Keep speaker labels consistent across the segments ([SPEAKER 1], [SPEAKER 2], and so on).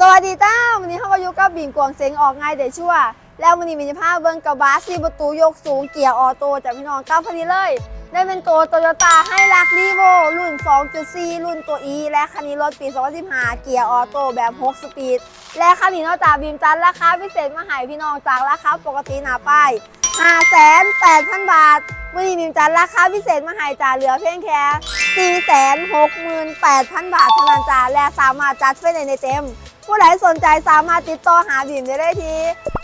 [SPEAKER 1] สวัสดีจ้าวันนี้เขาก็อยู่กับบีมกวางเซ็งออกง่ายเดี๋ยวชั่วแล้ววันนี้มีภาพเบิ้งกระบะสี่ประตูยกสูงเกียร์ออโต้จากพี่น้องก้าวพอดีเลย ได้เป็นตัวโตโยต้าให้รักรีโวรุ่น 2.4 รุ่นตัว E และคันนี้รถปี 2015 เกียร์ออโต้แบบ 6 สปีด และคันนี้นอกจากบีมจัดราคาพิเศษมาให้พี่น้องจากราคาปกติหนาป้าย5,800,000บาทวันนี้บีมจัดราคาพิเศษมาให้จ่าเหลือเพียงแค่468,000 บาทเท่านั้นจ้าและสามารถจัดไฟในในเต็ม ผู้ใดสนใจสามารถติดต่อหาบีมได้เลยที่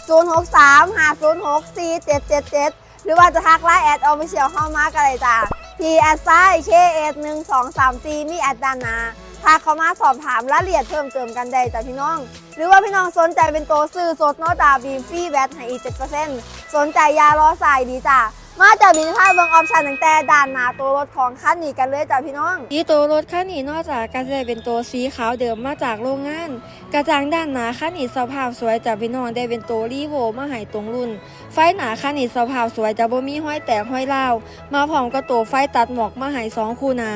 [SPEAKER 1] 063 506 4777 หรือว่าจะทักไลน์แอดออฟฟิเชียลเข้ามากันเลยจ้า P S I K S 1 2 3 4มีแอดดานน้าทักเข้ามาสอบถามรายละเอียดเพิ่มเติมกันได้จ้ะพี่น้อง หรือว่าพี่น้องสนใจเป็นตัวซื้อสดนอตาบีมฟรีแบตให้อีก7%สนใจยาล้อสายดีจ้ะ มาจากบินค่าเบิงออปชันตั้งแต่ด้านหน้าตัวรถของคันนี้กันเลยจ้ะพี่น้อง
[SPEAKER 2] สีตัวรถคันนี้นอกจากการจะได้เป็นตัวสีขาวเดิมมาจากโรงงาน กระจังด้านหน้าคันนี้สภาพสวยจากพี่น้องได้เป็นตัวรีโวมาให้ตรงรุ่น ไฟหนาคันนี้สภาพสวยจะบ่มีห้อยแตกห้อยเล่ามาพร้อมกับตัวไฟตัดหมอกมาให้สองคู่หนา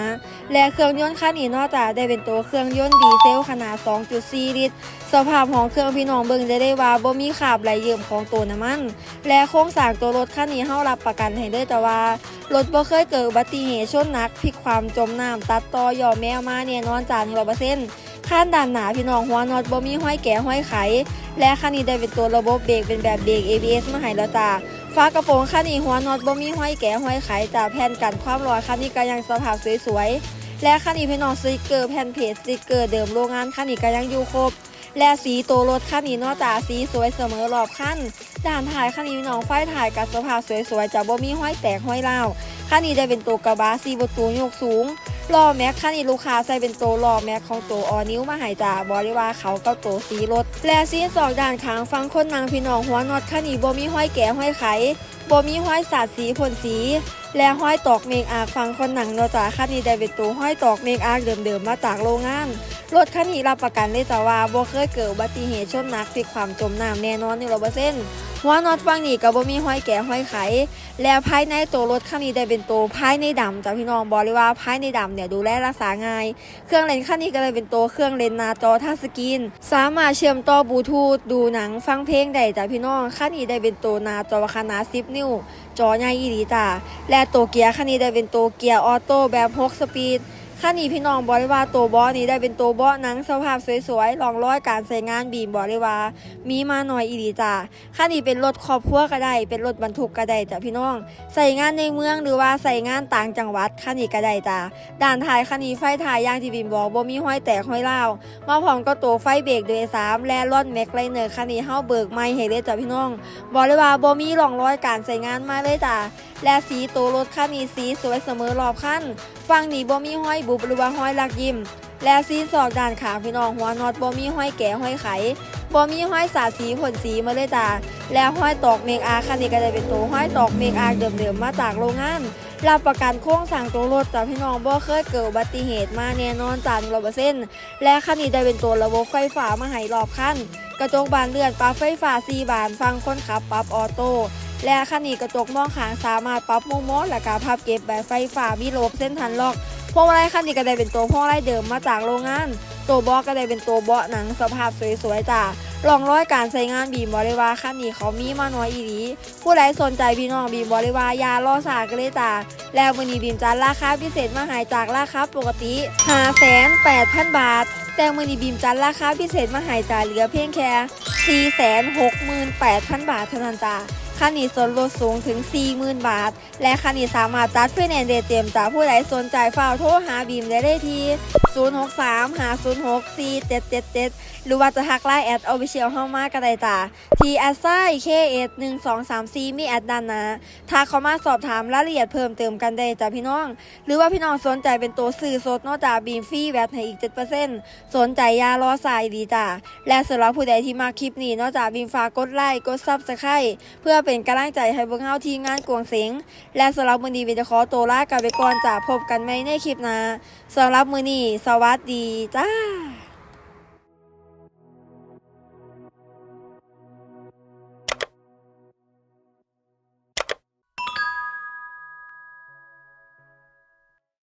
[SPEAKER 2] และเครื่องยนต์คันนี้นอกจากได้เป็นตัวเครื่องยนต์ดีเซลขนาด 2.4 ลิตรสภาพของเครื่องพี่น้องเบิ่งจะได้ว่าบ่มีขาบไหลเยิ่มของตัวน้ำมัน และโครงสร้างตัวรถคันนี้เฮารับประกันให้เด้อแต่ว่ารถบ่เคยเกิดอุบัติเหตุชนนักพลิกความจมน้ำตัดต่อยอแมวมาเนี่ยนอนจาน100%ข้านด้านหนาพี่น้องหัวน็อตบ่มีห้อยแก่ห้อยไข และคันนี้ได้เป็นตัวระบบเบรกเป็นแบบเบรก ABS มาให้แล้วจ้าฝากระโปรงคันนี้หัวน็อตบ่มีห้อยแก่ห้อยไขจ้าแผ่นกันความร้อนคันนี้ก็ยังสภาพสวยๆและคันนี้พี่น้องสติกเกอร์แผ่นเพจสติกเกอร์เดิมโรงงานคันนี้ก็ยังอยู่ครบ และสีตัวรถคันนี้นอกจากสีสวยเสมอรอบคันด้านถ่ายคันนี้มีน้องไฟถ่ายกับสภาพสวยๆจะบ่มีห้อยแตกห้อยเล่าคันนี้ได้เป็นตัวกระบะสีประตูยกสูง ล้อแม็กคันนี้ลูกค้าใส่เป็นตัวล้อแม็กของตัวออนิ้วมาให้จ่าบริว่าเขาก็ตัวสีรถ และซีนสองด้านข้างฟังคนนางพี่น้องหัวน็อตคันนี้บ่มีห้อยแก่ห้อยไขบ่มีห้อยสาดสีพ่นสี และห้อยตอกเมกอาร์ฟังคนหนังเนาะจ้าคันนี้ได้เป็นตัวห้อยตอกเมกอาร์เดิมๆมาจากโรงงานรถคันนี้รับประกันเลยจ้าว่าบ่เคยเกิดอุบัติเหตุชนนักพลิกความจมน้ำแน่นอน100% หัวน็อตฟังนี่ก็บ่มีห้อยแก่ห้อยไข แล้วภายในตัวรถคันนี้ได้เป็นตัวภายในดำจ้ะพี่น้องบอกเลยว่าภายในดำเนี่ยดูแลรักษาง่าย เครื่องเลนคันนี้ก็เลยเป็นตัวเครื่องเลนนาจอทัชสกรีนสามารถเชื่อมต่อบลูทูธดูหนังฟังเพลงได้จ้ะพี่น้องคันนี้ได้เป็นตัวนาจอขนาด10นิ้วจอใหญ่อีหลีจ้ะและตัวเกียร์คันนี้ได้เป็นตัวเกียร์ออโต้แบบ6สปีด คันนี้พี่น้องบอกเลยว่าตัวบาะนี้ได้เป็นตัวบาะหนังสภาพสวยๆรองร้อยการใช้งานบีมบอกเลยว่ามีมาหน่อยอีหลีจ้ะคันนี้เป็นรถครอบครัวก็ได้ เป็นรถบรรทุกก็ได้จ้ะพี่น้องใส่งานในเมืองหรือว่าใส่งานต่างจังหวัดคันนี้ก็ได้จ้ะด้านท้ายคันนี้ไฟท้ายย่างที่บีมบอกบ่มีห้อยแตกห้อยเล่ามาพร้อมก็ตัวไฟเบรกโดยสามและรถแม็กไลเนอร์คันนี้เฮาเบิกไม่ให้เลยจ้ะพี่น้องบอกเลยว่าบ่มีรองร้อยการใส่งานมาเลยจ้ะและสีตัวรถคันนี้สีสวยเสมอรอบคันฝั่งนี้บ่มีห้อยบุบหรือว่าห้อยลักยิ้มและซีนศอกด้านขางพี่น้องหัวน็อตบ่มีห้อยแก่ห้อยไขบ่มีห้อยสาดสีผลสีมาเลยจ้าและห้อยตอกเมกอาคันนี้ก็จะเป็นตัวห้อยตอกเมกอาเดิมๆมาจากโรงงานรับประกันโค้งสั่งตัวรถจ้าพี่น้องบ่เคยเกิดอุบัติเหตุมาแน่นอนจ้า100%และคันนี้ได้เป็นตัวระบบไฟฟ้ามาให้รอบคันกระจกบานเลื่อนปรับไฟฟ้า4บานฟังคนขับปรับออโต้และคันนี้กระจกมองขางสามารถปรับมุมมองและการพับเก็บแบบไฟฟ้ามีระบบเส้นทันล็อก พวงมาลัยคันนี้ก็ได้เป็นตัวพวงมาลัยเดิมมาจากโรงงาน ตัวเบาะก็ได้เป็นตัวเบาะหนังสภาพสวยๆจ้าลองร้อยการใช้งานบีมบริวาคันนี้เขามีมาน้อยอีหลีผู้ใดสนใจพี่น้องบีมบริวายาล่อสากันเลยจ้าแล้ววันนี้บีมจัดราคาพิเศษมาหายจากราคาปกติ 5 8 0 0 0 0 บาท แต่วันนี้บีมจัดราคาพิเศษมาหายจ่าเหลือเพียงแค่ 468,000 บาทเท่านั้นจ้า คันนี้ส่วนลดสูงถึง 40,000 บาท และคันนี้สามารถจัดไฟแนนซ์ได้เต็มจากผู้ใดสนใจฝ้าโทรหาบีมได้เลยที่ 063 506 4777 หรือว่าจะทักไลน์แอดออฟฟิเชียลเข้ามาก็ได้จ้าทีแอสไซเคเอส1234มีแอดด้านน้าถ้าเขามาสอบถามรายละเอียดเพิ่มเติมกันได้จ้าพี่น้อง หรือว่าพี่น้องสนใจเป็นตัวสื่อสดนอกจากบีมฟรีแวตให้อีก 7%สนใจยารอสายดีจ้าและสำหรับผู้ใดที่มาคลิปนี้นอกจากบีมฝากกดไลค์กดซับสไครต์เพื่อเป็นกำลังใจให้พวกเราทีมงานกวงเสงและสำหรับมือนี้บีมจะขอตัวลากันไปก่อนจะพบกันใหม่ในคลิปหน้าสำหรับมือนี้สวัสดีจ้า